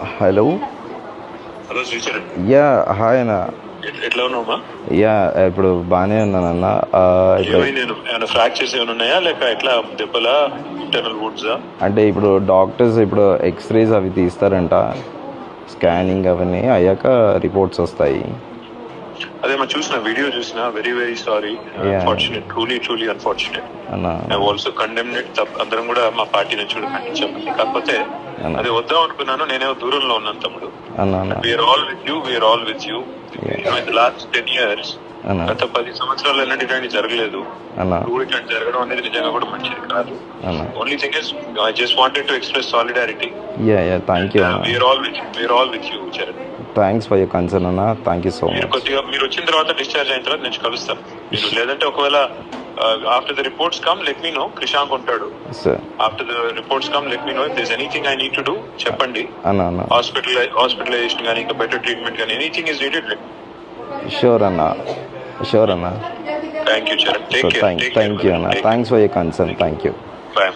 Hello. Hello yeah hi అన్న. ఎట్- ఎట్లా ఉన్నావమ్మా యా ఇప్పుడు బాగానే ఉన్నానన్న ఆ, ఇప్పుడు ఏమైంది నేను ఏమైనా ఫ్రాక్చర్స్ ఏమైనా ఉన్నాయా? లేక ఎట్లా దెబ్బలా ఇంటర్నల్ వుడ్సా అంటే ఇప్పుడు డాక్టర్స్ ఇప్పుడు ఎక్స్రేస్ అవి తీస్తారంట. స్కానింగ్ అవన్నీ అయ్యాక రిపోర్ట్స్ వస్తాయి. అదే మా చూసిన వీడియో చూసిన. Very very sorry. Unfortunate truly truly unfortunate అన్న. ఐ ఆల్సో కండెమ్నెడ్ తప్ప అందరం కూడా మా పార్టీ నుంచి కూడా ఖండించామండి. కాకపోతే అన్న. అది వద్దాం అనుకున్నాను నేనేమో దూరంలో ఉన్నాను తమ్ముడు. We're all with you we're all with you last ten years గత పది సంవత్సరాలు ఎలాంటి ఇట్లాంటి జరగలేదు. ఇట్లాంటి జరగడం అనేది నిజంగా కూడా మంచిది కాదు. Only thing is I just wanted to express solidarity ya ya thank you అన్న. We're all with we're all with you Charan thanks for your concern అన్న. థ్యాంక్ యూ సో మచ్ కొద్దిగా మీరు వచ్చిన తర్వాత డిశ్చార్జ్ అయిన తర్వాత నేను కలుస్తాను. లేదంటే ఒకవేళ after the reports come let me know Krishank ఉంటాడు. After the reports come let me know if this anything I need to do చెప్పండి హాస్పిటల్ హాస్పిటలైజేషన్ కానీ ఇంకా బెటర్ ట్రీట్మెంట్ కానీ ఎనీథింగ్ ఇస్ నీడెడ్ షూర్ అన్న. షూర్ అన్న. Thank you Charan thank you అన్న. Thanks for your concern thank you bye